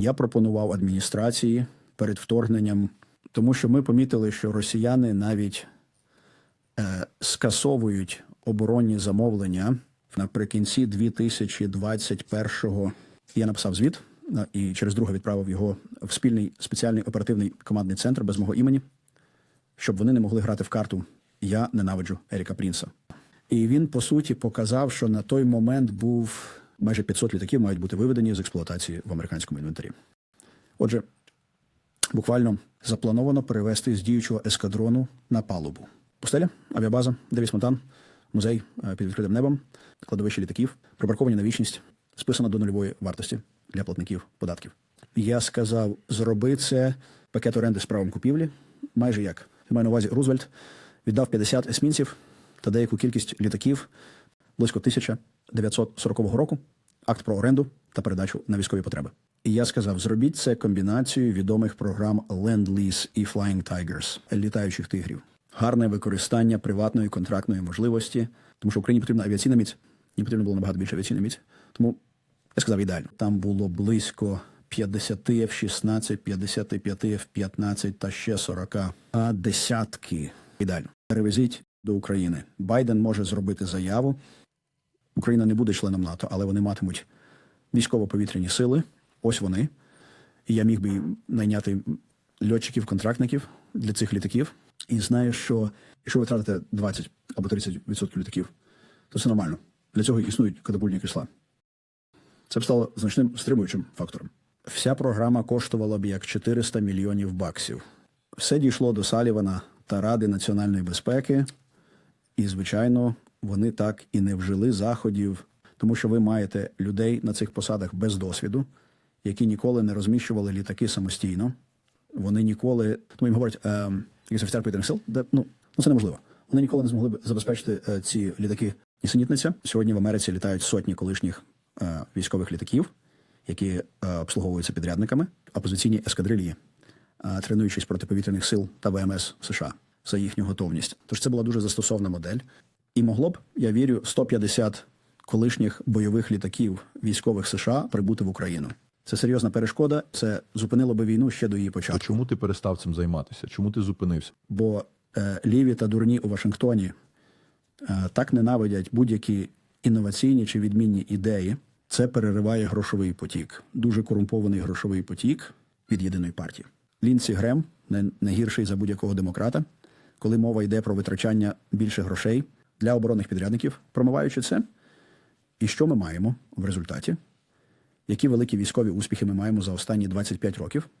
Я пропонував адміністрації перед вторгненням, тому що ми помітили, що росіяни навіть е, скасовують оборонні замовлення наприкінці 2021-го. Я написав звіт е, і через друге відправив його в спільний спеціальний оперативний командний центр без мого імені, щоб вони не могли грати в карту Я ненавиджу Еріка Прінса. І він по суті показав, що на той момент був майже 500 літаків мають бути виведені з експлуатації в американському інвентарі. Отже, буквально заплановано перевести з діючого ескадрону на палубу. Пустеля, авіабаза, Девіс Монтан, музей е, під відкритим небом, кладовище літаків, припарковані на вічність, списано до нульової вартості для платників податків. Я сказав, зроби це пакет оренди з правом купівлі, майже як. Я маю на увазі Рузвельт віддав 50 есмінців та деяку кількість літаків близько 1940 року, акт про оренду та передачу на військові потреби. І я сказав: зробіть це комбінацією відомих програм Lend-Lease і Flying Tigers, літаючих тигрів. Гарне використання приватної контрактної можливості, тому що Україні потрібна авіаційна міць, їм потрібно було набагато більше авіаційної міць. Тому я сказав ідеально. Там було близько 50 F-16, 55 F-15 та ще 40, а десятки. Ідеально. Перевезіть до України. Байден може зробити заяву. Україна не буде членом НАТО, але вони матимуть військово-повітряні сили. Ось вони. І я міг би найняти льотчиків, контрактників для цих літаків. І знаю, що якщо ви втратите 20 або 30% літаків, то це нормально. Для цього існують катапультні крісла. Це б стало значним стримуючим фактором. Вся програма коштувала б як 400 мільйонів баксів. Все дійшло до Салівана та Ради національної безпеки, і, звичайно, вони так і не вжили заходів, тому що ви маєте людей на цих посадах без досвіду, які ніколи не розміщували літаки самостійно. Вони ніколи, тому їм говорять, е, офіцер повітряних сил, де ну, ну це неможливо. Вони ніколи не змогли б забезпечити е, ці літаки нісенітниця. Сьогодні в Америці літають сотні колишніх е, військових літаків, які е, обслуговуються підрядниками, опозиційні ескадрильї, е, тренуючись протиповітряних сил та ВМС США за їхню готовність. Тож це була дуже застосована модель. І могло б, я вірю, 150 колишніх бойових літаків військових США прибути в Україну. Це серйозна перешкода. Це зупинило би війну ще до її То початку. чому ти перестав цим займатися? Чому ти зупинився? Бо е, ліві та дурні у Вашингтоні е, так ненавидять будь-які інноваційні чи відмінні ідеї. Це перериває грошовий потік, дуже корумпований грошовий потік від єдиної партії. Лінсі Грем не, не гірший за будь-якого демократа, коли мова йде про витрачання більше грошей для оборонних підрядників, промиваючи це. І що ми маємо в результаті? Які великі військові успіхи ми маємо за останні 25 років?